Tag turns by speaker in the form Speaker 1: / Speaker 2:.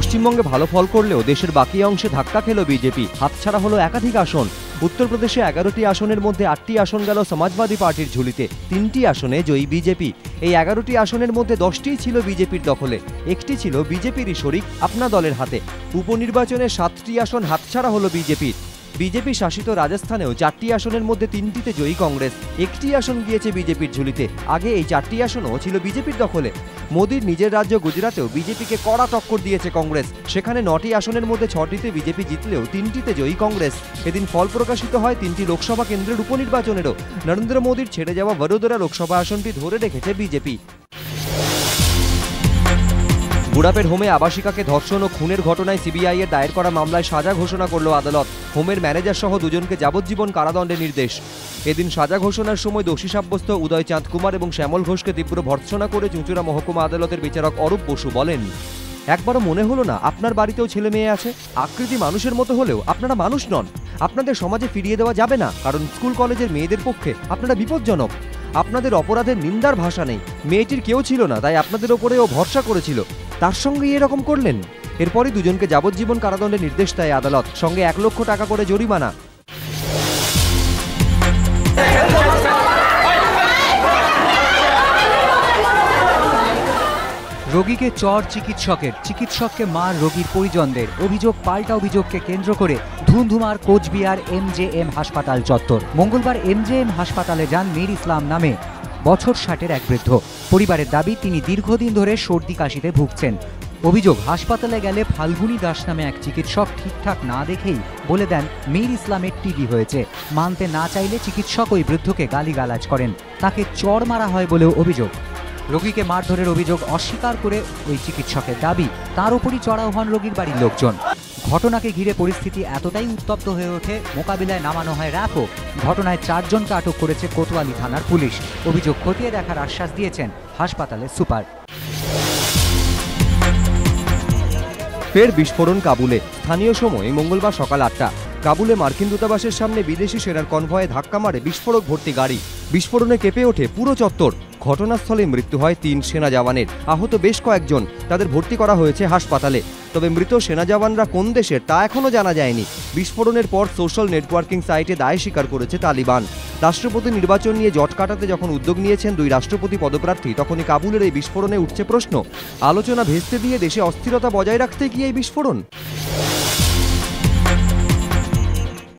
Speaker 1: পশ্চিমবঙ্গে ভালো ফল করলেও দেশের বাকি অংশে ধাক্কা খেল বিজেপি। হাতছাড়া হলো একাধিক আসন। উত্তরপ্রদেশে এগারোটি আসনের মধ্যে আটটি আসন গেল সমাজবাদী পার্টির ঝুলিতে। তিনটি আসনে জয়ী বিজেপি। এই এগারোটি আসনের মধ্যে দশটিই ছিল বিজেপির দখলে। একটি ছিল বিজেপিরই শরিক আপনা দলের হাতে। উপনির্বাচনে সাতটি আসন হাতছাড়া হলো বিজেপির। বিজেপি শাসিত রাজস্থানেও চারটি আসনের মধ্যে তিনটিতে জয়ী কংগ্রেস। একটি আসন গিয়েছে বিজেপির ঝুলিতে। আগে এই চারটি আসনও ছিল বিজেপির দখলে। মোদীর নিজের রাজ্য গুজরাতেও বিজেপিকে কড়া টক্কর দিয়েছে কংগ্রেস। সেখানে নটি আসনের মধ্যে ছটিতে বিজেপি জিতলেও তিনটিতে জয়ী কংগ্রেস। এদিন ফল প্রকাশিত হয় তিনটি লোকসভা কেন্দ্রের উপনির্বাচনেরও। নরেন্দ্র মোদীর ছেড়ে যাওয়া বড়োদরা লোকসভা আসনটি ধরে রেখেছে বিজেপি। বুড়াপের হোমে আবাসিকাকে ধর্ষণ ও খুনের ঘটনায় সিবিআই এর দায়ের করা মামলায় সাজা ঘোষণা করল আদালত। হোমের ম্যানেজার সহ দুজনকে যাবজ্জীবন কারাদণ্ডের নির্দেশ। এদিন সাজা ঘোষণার সময় দোষী সাব্যস্ত উদয় চাঁদ কুমার এবং শ্যামল ঘোষকে তীব্র ভর্ৎসনা করে চুঁচুড়া মহকুমা আদালতের বিচারক অরূপ বসু বলেন, একবারও মনে হলো না আপনার বাড়িতেও ছেলে মেয়ে আছে? আকৃতি মানুষের মতো হলেও আপনারা মানুষ নন। আপনাদের সমাজে ফিরিয়ে দেওয়া যাবে না, কারণ স্কুল কলেজের মেয়েদের পক্ষে আপনারা বিপজ্জনক। আপনাদের অপরাধের নিন্দার ভাষা নেই। মেয়েটির কেউ ছিল না, তাই আপনাদের ওপরে ও ভরসা করেছিল। তার সঙ্গে এরকম করলেন? এরপরই দুজনকে যাবজ্জীবন কারাদণ্ডের নির্দেশ দেয় আদালত, সঙ্গে এক লক্ষ টাকা করে জরিমানা।
Speaker 2: রোগীকে চর চিকিৎসকের, চিকিৎসককে মার রোগীর পরিজনদের। অভিযোগ পাল্টা অভিযোগকে কেন্দ্র করে ধুমধুমার কোচবিহার এমজেএম হাসপাতাল চত্বর। মঙ্গলবার এমজেএম হাসপাতালে যান মীর ইসলাম নামে বছর ষাটের এক বৃদ্ধ। পরিবারের দাবি, তিনি দীর্ঘদিন ধরে সর্দি কাশিতে ভুগছেন। অভিযোগ, হাসপাতালে গেলে ফাল্গুনি দাস নামে এক চিকিৎসক ঠিকঠাক না দেখেই বলে দেন, মীর ইসলামের টিবি হয়েছে। মানতে না চাইলে চিকিৎসক ওই বৃদ্ধকে গালিগালাজ করেন। তাকে চড় মারা হয় বলেও অভিযোগ। রোগীকে মারধরের অভিযোগ অস্বীকার করে ওই চিকিৎসকের দাবি। তার উপরই চড়াও হন রোগীর বাড়ির লোকজন। ঘটনাকে ঘিরে পরিস্থিতি এতটাই উত্তপ্ত হয়ে ওঠে, মোকাবিলায় নামানো হয় র্যাফও ঘটনায় চারজনকে আটক করেছে কোতোয়ালি থানার পুলিশ। অভিযোগ খতিয়ে দেখার আশ্বাস দিয়েছেন হাসপাতালের সুপার।
Speaker 1: ফের বিস্ফোরণ কাবুলে। স্থানীয় সময় মঙ্গলবার সকাল আটটা। কাবুলে মার্কিন দূতাবাসের সামনে বিদেশি সেনার কনভয়ে ধাক্কা মারে বিস্ফোরক ভর্তি গাড়ি। বিস্ফোরণে কেঁপে ওঠে পুরো চত্বর। ঘটনাস্থলে মৃত্যু হয় তিন সেনা জওয়ানের। আহত বেশ কয়েকজন। তাদের ভর্তি করা হয়েছে হাসপাতালে। তবে মৃত সেনা জওয়ানরা কোন দেশের তা এখনও জানা যায়নি। বিস্ফোরণের পর সোশ্যাল নেটওয়ার্কিং সাইটে দায় স্বীকার করেছে তালিবান। রাষ্ট্রপতি নির্বাচন নিয়ে জট কাটাতে যখন উদ্যোগ নিয়েছেন দুই রাষ্ট্রপতি পদপ্রার্থী, তখনই কাবুলের এই বিস্ফোরণে উঠছে প্রশ্ন। আলোচনা ভেস্তে দিয়ে দেশে অস্থিরতা বজায় রাখতে গিয়ে এই বিস্ফোরণ?